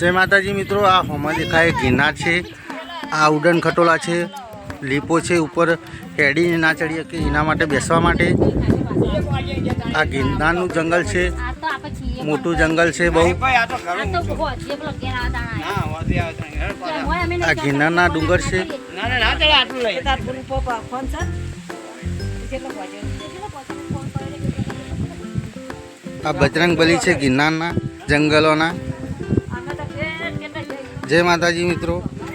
જય માતાજી મિત્રો, આ હોમાં દેખાય ગિરનાર છે. આ ઉડન ખટોલા છે, લીપો છે, ઉપર હેડીને ના ચડી શકે એના માટે બેસવા માટે. આ ગિરનારનું જંગલ છે, મોટું જંગલ છે બહુ. આ ગિરનારના ડુંગર છે. આ બજરંગ બલી છે ગિરનારના જંગલોના. જય માતાજી મિત્રો.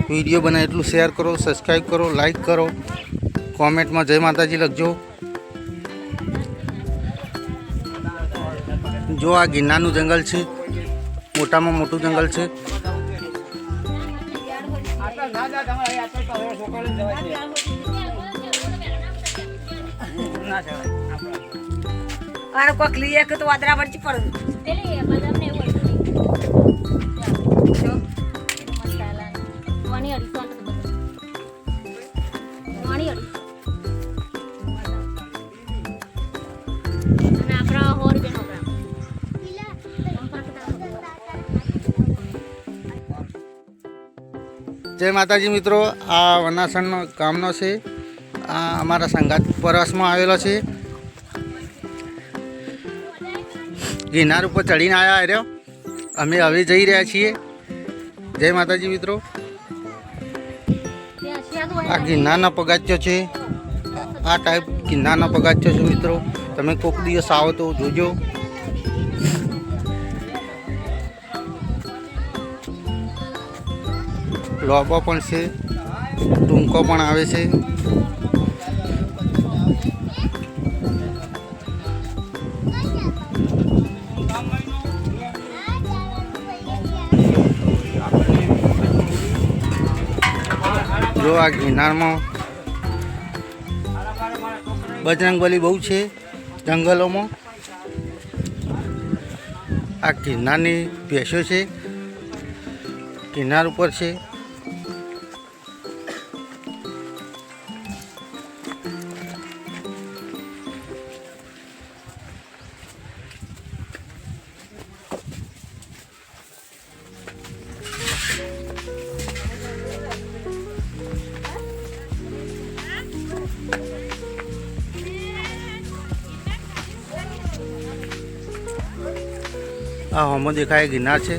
વીડિયો બને એટલું શેર કરો સબસ્ક્રાઈબ કરો લાઈક કરો. કોમેન્ટમાં જય માતાજી લખજો. જો આ ગિરનારનું જંગલ છે મોટામાં મોટું જંગલ છે. કોક લઈએ તો વાદરા પડે. પાણી આપણા સો રૂપિયાનો જય માતાજી મિત્રો, આ વનાસણનો ગામનો છે. આ અમારા સંગાત પરવાસમાં આવેલો છે. ગિરનાર ઉપર ચડીને આવ્યા રહ્યો અમે હવે જઈ રહ્યા છીએ. જય માતાજી મિત્રો. આ ગિરનારનો પગાચ્યો છે. આ ટાઈપ ગિરનારનો પગાચ્યો છે મિત્રો. તમે કોઈક દિવસ આવો તો જોજો. લોબો પણ છે. ટૂંકો પણ આવે છે. જો આ ગિરનારમાં બજરંગબલી બહુ છે જંગલોમાં. આ ગિરનારની ભેંસો છે ગિરનાર ઉપર છે. આ હોમો દેખાય, ગિરનાર છે.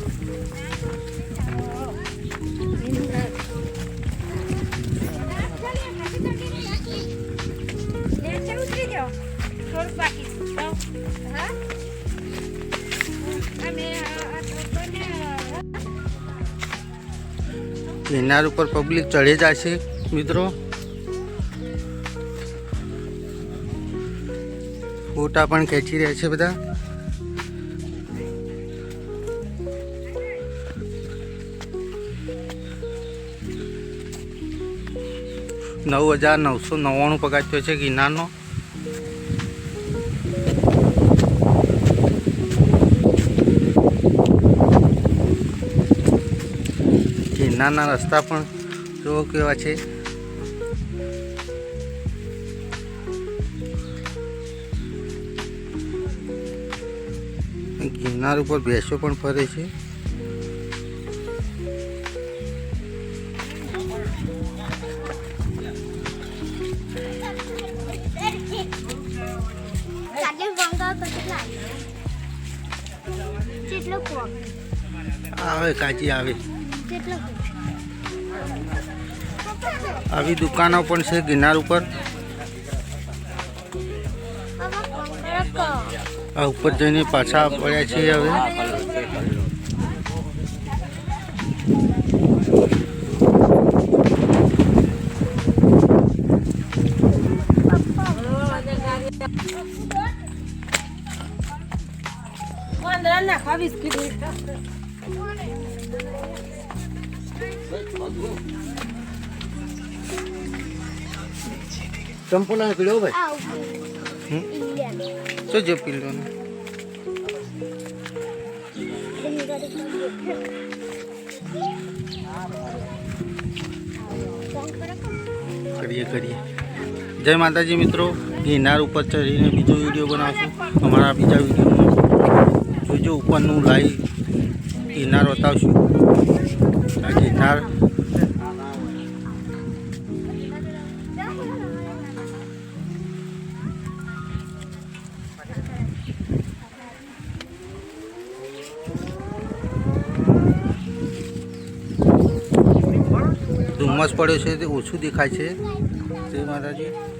ગિરનાર ઉપર પબ્લિક ચડે જાય છે, મિત્રો. ફોટા પણ ખેંચી રહ્યા છે બધા. નવ હજાર નવસો નવ્વાણું પગાર છે ગિરનારનો ગિરનારના રસ્તા પણ જુઓ કેવા છે. ગિરનાર ઉપર ભેંસો પણ ફરે છે. કેટલો આવે કાચી આવે. કેટલો આવી દુકાનો પણ છે ગિરનાર ઉપર. આ ઉપર જઈને પાછા પડ્યા છીએ હવે. વાંદરા નાખવા બિસ્કીટ ચંપોલા પીડ્યો ભાઈ? તો જો કરીએ કરીએ. જય માતાજી મિત્રો. ગિરનાર ઉપર ચડીને બીજો વીડિયો બનાવશું. અમારા બીજા વિડીયોમાં જોજો ઉપરનું લાઈ ગિરનાર બતાવશું આ ધુમ્મસ પડ્યો છે, તે ઓછું દેખાય છે. તે માતાજી.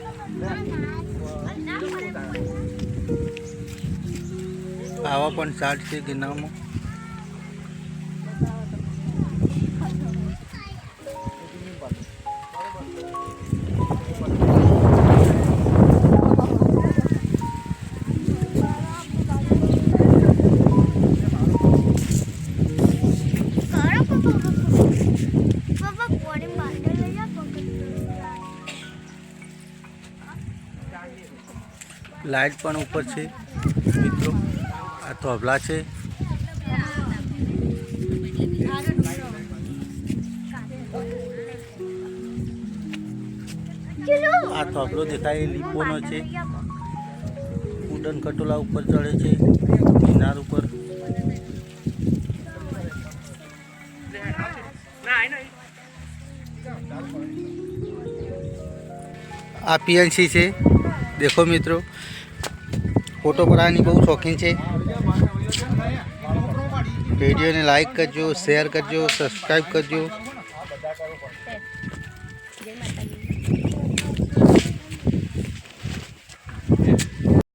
આવા પણ ચાર્ટ છે ગિરનારમાં લાઇટ પણ ઉપર છે મિત્રો. તોબલા છે. આ તોબલો દેખાય, એ લીપોનો છે. ઉડન કટોલા ઉપર ચડે છે, કિનાર ઉપર. આ પીએનસી છે. દેખો મિત્રો, ફોટો પડાવવાની બહુ શોખીન છે. વિડીયોને લાઈક કરજો શેર કરજો સબસ્ક્રાઈબ કરજો.